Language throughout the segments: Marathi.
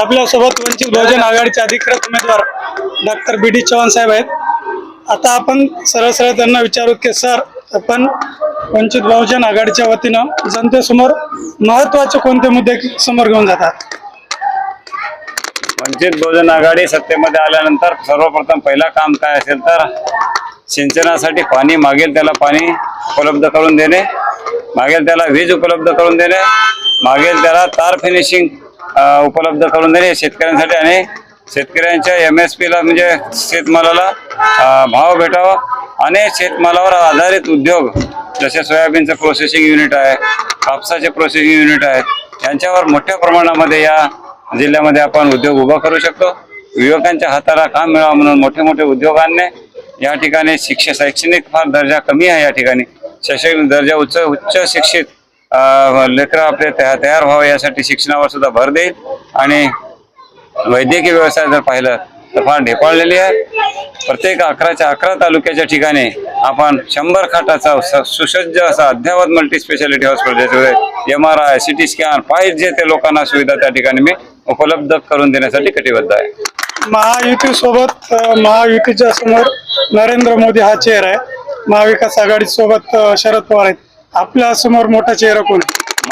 आपल्यासोबत वंचित बहुजन आघाडीचे अधिकृत उमेदवार डॉक्टर बी डी चव्हाण साहेब आहेत. आता आपण सरळ सरळ त्यांना विचारू की सर आपण वंचित बहुजन आघाडीच्या वतीनं जनतेसमोर महत्त्वाचे कोणते मुद्दे समोर घेऊन जातात? वंचित बहुजन आघाडी सत्तेमध्ये आल्यानंतर सर्वप्रथम पहिला काम काय असेल तर सिंचनासाठी पाणी मागेल त्याला पाणी उपलब्ध करून देणे मागेल त्याला वीज उपलब्ध करून देणे मागेल त्याला तार फिनिशिंग उपलब्ध करून देणे शेतकऱ्यांसाठी आणि शेतकऱ्यांच्या एम एस पीला म्हणजे शेतमालाला भाव भेटावा आणि शेतमालावर आधारित उद्योग जसे सोयाबीनचं प्रोसेसिंग युनिट आहे कापसाचे प्रोसेसिंग युनिट आहे यांच्यावर मोठ्या प्रमाणामध्ये या जिल्ह्यामध्ये आपण उद्योग उभा करू शकतो. युवकांच्या हाताला काम मिळावं म्हणून मोठे मोठे उद्योग आणणे या ठिकाणी शिक्षण शैक्षणिक फार दर्जा कमी आहे या ठिकाणी. शैक्षणिक दर्जा उच्च उच्च शिक्षित लेकरं आपले तयार व्हावं यासाठी शिक्षणावर सुद्धा भर देईल. आणि वैद्यकीय व्यवसाय जर पाहिलं तर फार ढेपाळलेली आहे. प्रत्येक अकराच्या अकरा तालुक्याच्या ठिकाणी आपण शंभर खाटाचा सुसज्ज असा अद्यावत multi speciality hospital M R I C T scan पाहिजे ते लोकांना सुविधा त्या ठिकाणी मी उपलब्ध करून देण्यासाठी कटिबद्ध आहे. महायुती सोबत महायुतीच्या समोर नरेंद्र मोदी हा चेहरा आहे. महाविकास आघाडी सोबत शरद पवार आहेत. आपल्यासमोर मोठा चेहरा कोण?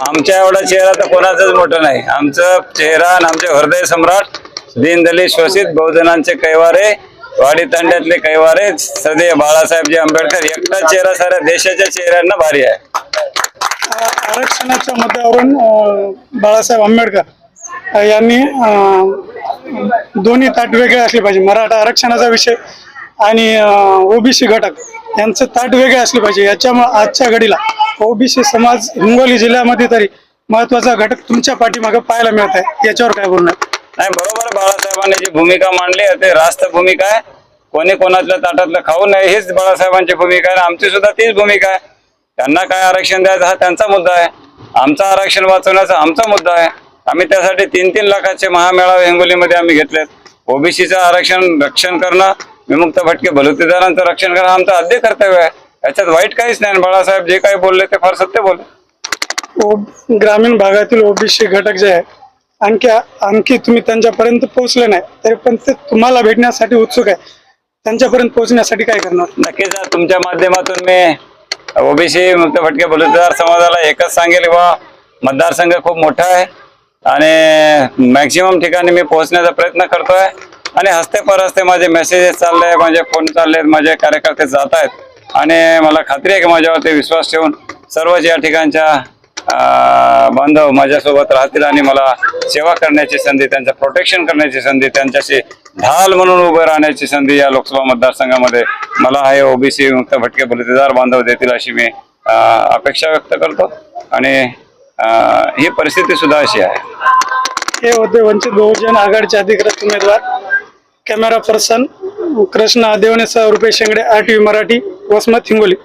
आमच्या एवढा चेहरा तर कोणाचाच मोठा नाही. आमचं चेहरा आणि आमचे हृदय सम्राट दीनदलित शोषित बहुजनांचे कैवारे वाडी तांड्यातले कैवारे सदैव बाळासाहेबजी आंबेडकर. एकटा चेहरा साऱ्या देशाच्या चेहऱ्यांना भारी आहे. आरक्षणाच्या मुद्द्यावरून बाळासाहेब आंबेडकर यांनी दोन्ही ताट वेगळे असले पाहिजे. मराठा आरक्षणाचा विषय आणि ओबीसी घटक यांचं ताट वेगळे असले पाहिजे. याच्यामुळे आजच्या घडीला ओबीसी समाज हिंगोली जिल्ह्यामध्ये तरी महत्त्वाचा घटक तुमच्या पाठीमागे पाहायला मिळत आहे. याच्यावर काय बोलणार नाही बरोबर बाळासाहेबांनी जी भूमिका मांडली आहे ते रास्त भूमिका आहे. कोणी कोणातल्या ताटातलं खाऊ नये हीच बाळासाहेबांची भूमिका आहे. आमची सुद्धा तीच भूमिका आहे. त्यांना काय आरक्षण द्यायचं हा त्यांचा मुद्दा आहे. आमचं आरक्षण वाचवण्याचा आमचा मुद्दा आहे. आम्ही त्यासाठी तीन तीन लाखाचे महामेळावे हिंगोलीमध्ये आम्ही घेतलेत. ओबीसीचं आरक्षण रक्षण करणं विमुक्त भटके भलुतीदारांचं रक्षण करणं आमचं आद्य कर्तव्य आहे. याच्यात वाईट काहीच नाही. आणि बाळासाहेब जे काही बोलले ते फार सत्य बोलले. ओ ग्रामीण भागातील ओबीसी घटक जे आहे आणखी आणखी तुम्ही त्यांच्यापर्यंत पोहोचले नाही तरी पण ते तुम्हाला भेटण्यासाठी उत्सुक आहे. त्यांच्यापर्यंत पोहोचण्यासाठी काय करणार? नक्कीच तुमच्या माध्यमातून मी ओबीसी मुक्त भटके बलुतेदार समाजाला एकच सांगेल किंवा मतदारसंघ खूप मोठा आहे. आणि मॅक्झिमम ठिकाणी मी पोहोचण्याचा प्रयत्न करतोय. आणि हस्ते परहस्ते माझे मेसेजेस चालले माझे फोन चालले माझे कार्यकर्ते जात आहेत. आणि मला खात्री आहे की माझ्यावरती विश्वास ठेवून सर्वच या ठिकाणच्या बांधव माझ्यासोबत राहतील आणि मला सेवा करण्याची संधी त्यांचं प्रोटेक्शन करण्याची संधी त्यांच्याशी ढाल म्हणून उभं राहण्याची संधी या लोकसभा मतदारसंघामध्ये मला हे ओबीसी मुक्त भटके बलुतेदार बांधव देतील अशी मी अपेक्षा व्यक्त करतो. आणि ही परिस्थिती सुद्धा अशी आहे. हे होते वंचित बहुजन आघाडीचे अधिकृत उमेदवार. Camera person Krishna देवणेसह Rupesh Shengde R T V Marathi. Vasmat Hingoli